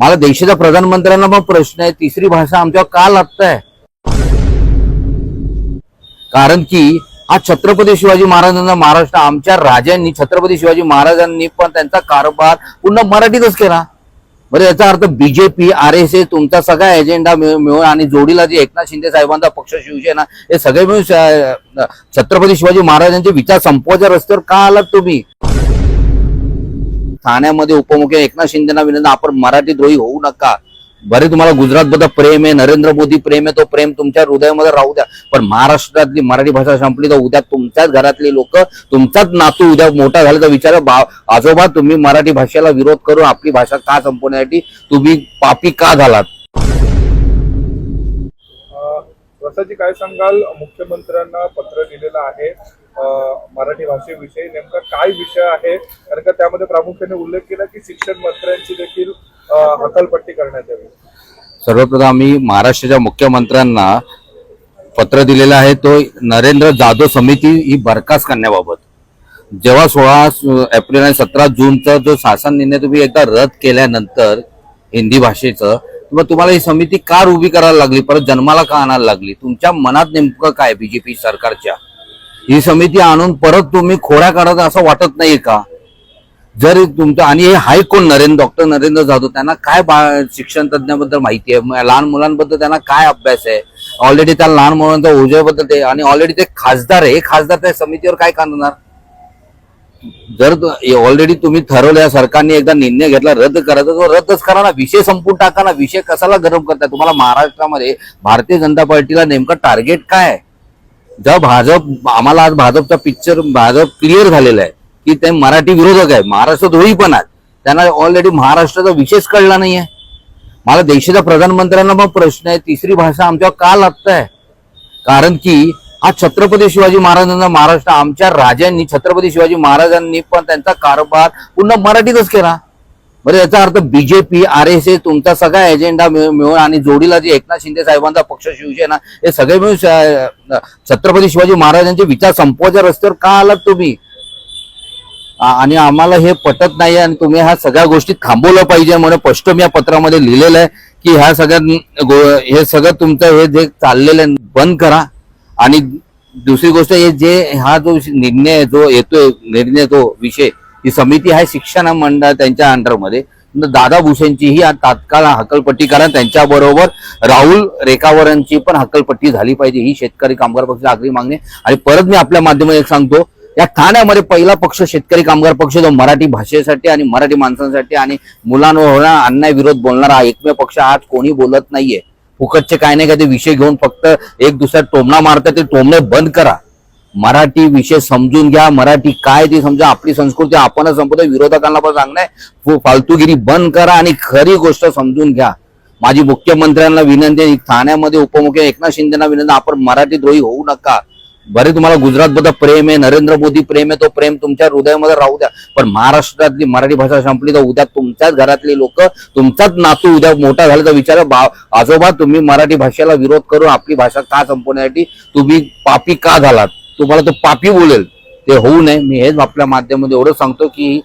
मला देशाच्या प्रधानमंत्र्यांना पण प्रश्न आहे. तिसरी भाषा आमच्यावर का लागताय कारण की आज छत्रपती शिवाजी महाराजांचा महाराष्ट्र आमच्या राजांनी छत्रपती शिवाजी महाराजांनी पण त्यांचा कारभार पुन्हा मराठीतच केला. बरं याचा अर्थ बीजेपी आर एस एस तुमचा सगळा एजेंडा मिळून आणि जोडीला जे एकनाथ शिंदे साहेबांचा पक्ष शिवसेना हे सगळे मिळून छत्रपती शिवाजी महाराजांचे विचार संपवायच्या रस्त्यावर का आलात तुम्ही? ठाण्यामध्ये उपमुख्य एकनाथ शिंदेना विनंती आपण मराठी द्रोही होऊ नका. बरे तुम्हाला गुजरात बद्दल प्रेम आहे नरेंद्र मोदी प्रेम आहे तो प्रेम तुमच्या हृदयामध्ये राहू द्या. पण महाराष्ट्रातली मराठी भाषा संपली तर उद्या तुमच्याच घरातली लोक तुमचाच नातू उद्या मोठा झाला तर विचार आजोबा तुम्ही मराठी भाषेला विरोध करून आपली भाषा का संपवण्यासाठी तुम्ही पापी का झालात? काय सांगाल? मुख्यमंत्र्यांना पत्र लिहिलेलं आहे. मराठी भाषेविषयी नेमका काय विषय आहे? कारण का त्यामध्ये प्रामुख्याने उल्लेख केला की शिक्षण मंत्र्यांची देखील हकालपट्टी करण्यात यावी. सर्वप्रथम आम्ही महाराष्ट्राच्या मुख्यमंत्र्यांना पत्र दिलेलं आहे तो नरेंद्र जाधव समिती ही बरखास्त करण्याबाबत. जेव्हा सोळा एप्रिल आणि सतरा जूनचा जो शासन निर्णय तुम्ही एकदा रद्द केल्यानंतर हिंदी भाषेचं मग तुम्हाला ही समिती का उभी करायला लागली? परत जन्माला का आणायला लागली? तुमच्या मनात नेमकं काय बीजेपी सरकारच्या? ही समिती आणून परत तुम्ही खोड्या काढत असं वाटत नाही का? जर तुमचं आणि हे हाय कोण नरेंद्र डॉक्टर नरेंद्र जाधव त्यांना काय बा- शिक्षण तज्ञाबद्दल माहिती आहे? लहान मुलांबद्दल त्यांना काय अभ्यास आहे? ऑलरेडी त्या लहान मुलांच्या ओझ्याबद्दल ते आणि ऑलरेडी ते खासदार आहे. हे खासदार त्या समितीवर काय करणार? जर ऑलरेडी तुम्ही ठरवलं सरकारने एकदा निर्णय घेतला रद्द करायचा तो रद्दच करा ना. विषय संपून टाका ना. विषय कशाला गरम करताय? तुम्हाला महाराष्ट्रामध्ये भारतीय जनता पार्टीला नेमकं टार्गेट काय आहे? जेव्हा भाजप आम्हाला आज भाजपचा पिक्चर भाजप क्लिअर झालेला आहे की ते मराठी विरोधक आहे महाराष्ट्र दोही पण आहेत त्यांना ऑलरेडी महाराष्ट्राचा विशेष कळला नाही आहे मला देशाच्या प्रधानमंत्र्यांना पण प्रश्न आहे तिसरी भाषा आमच्यावर का लागताय? कारण की आज छत्रपती शिवाजी महाराजांचा महाराष्ट्र आमच्या राजांनी छत्रपती शिवाजी महाराजांनी पण त्यांचा कारभार पुन्हा मराठीतच केला. बरं याचा अर्थ बीजेपी आर एस एस तुमचा सगळा एजेंडा मिळून आणि जोडीला जे एकनाथ शिंदे साहेबांचा पक्ष शिवसेना हे सगळे मिळून छत्रपती शिवाजी महाराजांचे विचार संपवायच्या रस्त्यावर का आलात तुम्ही? आणि आम्हाला हे पटत नाही आणि तुम्ही ह्या सगळ्या गोष्टी थांबवलं पाहिजे म्हणून स्पष्ट मी या पत्रामध्ये लिहिलेलं आहे की ह्या सगळ्या हे सगळं तुमचं हे जे चाललेलं आहे बंद करा. आणि दुसरी गोष्ट हे जे हा जो निर्णय जो येतोय निर्णय तो विषय ही समिती आहे शिक्षण मंडळ त्यांच्या अंडरमध्ये. दादा भुसेंची ही तात्काळ हकलपट्टी करा त्यांच्याबरोबर राहुल रेखावरांची पण हकलपट्टी झाली पाहिजे ही शेतकरी कामगार पक्षाची आग्री मागणी आणि परत मी आपल्या माध्यमात एक सांगतो या ठाण्यामध्ये पहिला पक्ष शेतकरी कामगार पक्ष जो मराठी भाषेसाठी आणि मराठी माणसांसाठी आणि मुलांवर होणार अन्याय विरोध बोलणारा हा एकमेव पक्ष आज कोणी बोलत नाहीये. फुकटचे काय नाही काय ते विषय घेऊन फक्त एक दुसऱ्या टोमणा मारतात ते टोमणे बंद करा. मराठी विषय समजून घ्या. मराठी काय ते समजा आपली संस्कृती आपणच संपवतो विरोधकांना पण सांगणार फालतूगिरी बंद करा आणि खरी गोष्ट समजून घ्या. माझी मुख्यमंत्र्यांना विनंती आहे ठाण्यामध्ये उपमुख्य एकनाथ शिंदेना विनंती आपण मराठी द्रोही होऊ नका. बरे तुम्हाला गुजरातबद्दल प्रेम आहे नरेंद्र मोदी प्रेम आहे तो प्रेम तुमच्या हृदयामध्ये राहू द्या. पण महाराष्ट्रातली मराठी भाषा संपली तर उद्या तुमच्याच घरातली लोक तुमचाच नातू उद्या मोठा झाला तर विचार आजोबा तुम्ही मराठी भाषेला विरोध करून आपली भाषा का संपवण्यासाठी तुम्ही पापी का झालात? तुम्हाला तो पापी बोलेल. ते होऊ नये. मी हेच आपल्या माध्यमामध्ये एवढं सांगतो की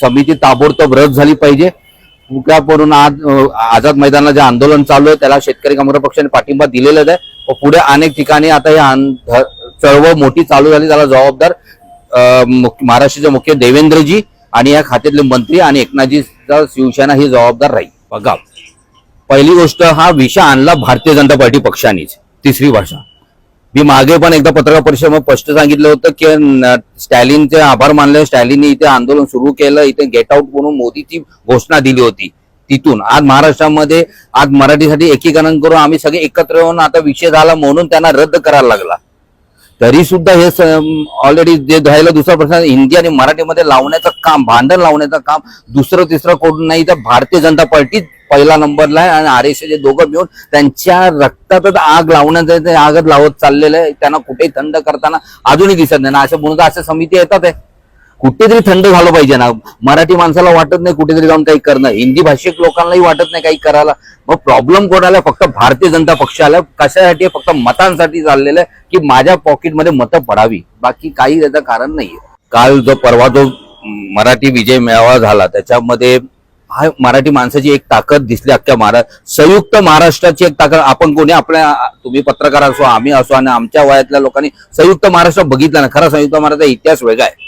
समिती ताबडतोब रद्द झाली पाहिजे. कुठल्या करून आज आझाद मैदानाला जे आंदोलन चालू आहे त्याला शेतकरी कामगार पक्षाने पाठिंबा दिलेलाच आहे. व पुढे अनेक ठिकाणी आता ही चळवळ मोठी चालू झाली. त्याला जबाबदार महाराष्ट्राचे मुख्य देवेंद्रजी आणि या खात्यातले मंत्री आणि एकनाथजीचा शिवसेना ही जबाबदार राहील. बघा. पहिली गोष्ट हा विषय आणला भारतीय जनता पार्टी पक्षानेच. तिसरी भाषा. मी मागे पण एकदा पत्रकार परिषदेमध्ये स्पष्ट सांगितलं होतं की स्टॅलिनचे आभार मानले स्टॅलिनने इथे आंदोलन सुरू केलं इथे गेट आउट म्हणून मोदीची घोषणा दिली होती तिथून. आज महाराष्ट्रामध्ये आज मराठीसाठी एकीकरण करून आम्ही सगळे एकत्र येऊन आता विषय झाला म्हणून त्यांना रद्द करायला लागला. तरी सुद्धा हे ऑलरेडी जे राहिला दुसरा प्रश्न हिंदी आणि मराठीमध्ये लावण्याचं काम भांडण लावण्याचं काम दुसरं तिसरं कोण नाही तर भारतीय जनता पार्टी पहिला नंबरला आहे आणि आर एस जे दोघं मिळून त्यांच्या रक्तातच आग लावण्याचं आगच लावत चाललेलं आहे. त्यांना कुठेही थंड करताना अजूनही दिसत नाही. ना असं म्हणून अशा समिती येतात आहे. कुठेतरी थंड झालं पाहिजे ना. मराठी माणसाला वाटत नाही कुठेतरी जाऊन काही करणं. हिंदी भाषिक लोकांनाही वाटत नाही काही करायला. मग प्रॉब्लेम कोणाला? फक्त भारतीय जनता पक्षाला. कशासाठी? फक्त मतांसाठी चाललेलं आहे की माझ्या पॉकेटमध्ये मतं पडावी. बाकी काही त्याचं कारण नाहीये. काल जो परवा जो मराठी विजय मेळावा झाला त्याच्यामध्ये हा मराठी माणसाची एक ताकद दिसली अख्ख्या महारा संयुक्त महाराष्ट्राची एक ताकद. आपण कोणी आपल्या तुम्ही पत्रकार असो आम्ही असो आणि आमच्या वयातल्या लोकांनी संयुक्त महाराष्ट्र बघितला ना. खरा संयुक्त महाराष्ट्र इतिहास वेगळा आहे.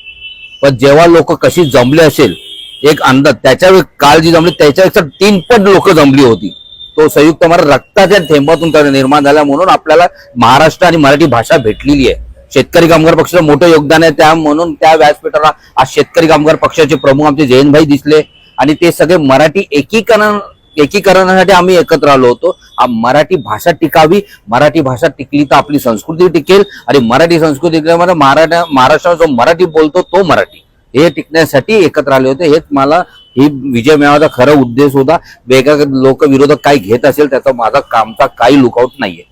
पण जेव्हा लोक कशी जमले असेल एक अंदाज त्याच्या काळजी जमली त्याच्यापेक्षा तीन पट लोक जमली होती. तो संयुक्त मला रक्ताच्या थेंबातून निर्माण झाला म्हणून आपल्याला महाराष्ट्र आणि मराठी भाषा भेटलेली आहे. शेतकरी कामगार पक्षाचं मोठं योगदान आहे त्या म्हणून त्या व्यासपीठाला आज शेतकरी कामगार पक्षाचे प्रमुख आमचे जयंतभाई दिसले. आणि ते सगळे मराठी एकीकरण एकीकरणासाठी आम्ही एकत्र आलो होतो. मराठी भाषा टिकावी मराठी भाषा टिकली तर आपली संस्कृती टिकेल आणि मराठी संस्कृती टिकल्यामुळे म्हणजे मराठा महाराष्ट्रात जो मराठी बोलतो तो मराठी. हे टिकण्यासाठी एकत्र आले होते. हेच मला ही विजय मेळाव्याचा खरा उद्देश होता. वेगळ्या लोक विरोधक काय घेत असेल त्याचा माझा कामचा काही लुकआउट नाहीये.